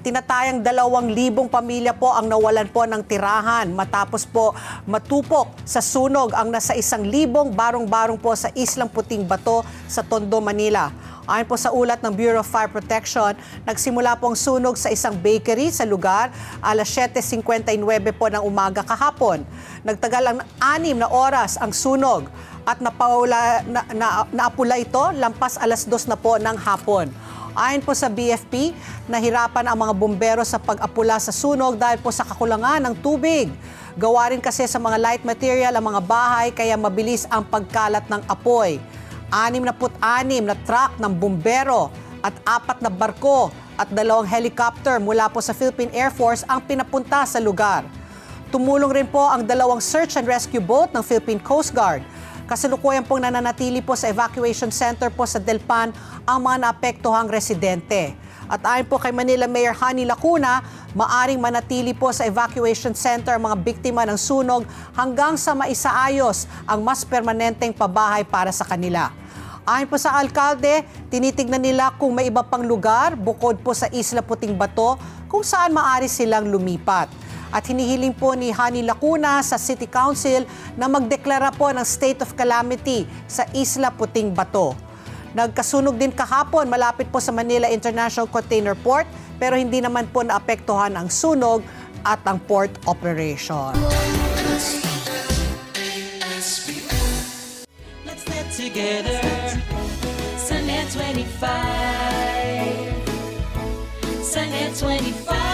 Tinatayang dalawang libong pamilya po ang nawalan po ng tirahan matapos po matupok sa sunog ang nasa isang libong barong-barong po sa Islang Puting Bato sa Tondo, Manila. Ayon po sa ulat ng Bureau of Fire Protection, nagsimula po ang sunog sa isang bakery sa lugar alas 7.59 po ng umaga kahapon. Nagtagal ang anim na oras ang sunog at napaula, na, na, naapula ito lampas alas 2 na po ng hapon. Ayon po sa BFP, nahirapan ang mga bumbero sa pag-apula sa sunog dahil po sa kakulangan ng tubig. Gawa rin kasi sa mga light material ang mga bahay kaya mabilis ang pagkalat ng apoy. Anim na truck ng bumbero at apat na barko at dalawang helicopter mula po sa Philippine Air Force ang pinapunta sa lugar. Tumulong rin po ang dalawang search and rescue boat ng Philippine Coast Guard. Kasalukuyan pong nananatili po sa evacuation center po sa Delpan ang mga naapektuhang residente. At ayon po kay Manila Mayor Hani Lacuna, maaring manatili po sa evacuation center ang mga biktima ng sunog hanggang sa maisaayos ang mas permanenteng pabahay para sa kanila. Ayon po sa alkalde, tinitignan nila kung may iba pang lugar bukod po sa Isla Puting Bato kung saan maari silang lumipat. At hinihiling po ni Hani Lacuna sa City Council na magdeklara po ng state of calamity sa Isla Puting Bato. Nagkasunog din kahapon malapit po sa Manila International Container Port pero hindi naman po naapektuhan ang sunog at ang port operation. Let's get together. Sunnet 25. Sunnet 25.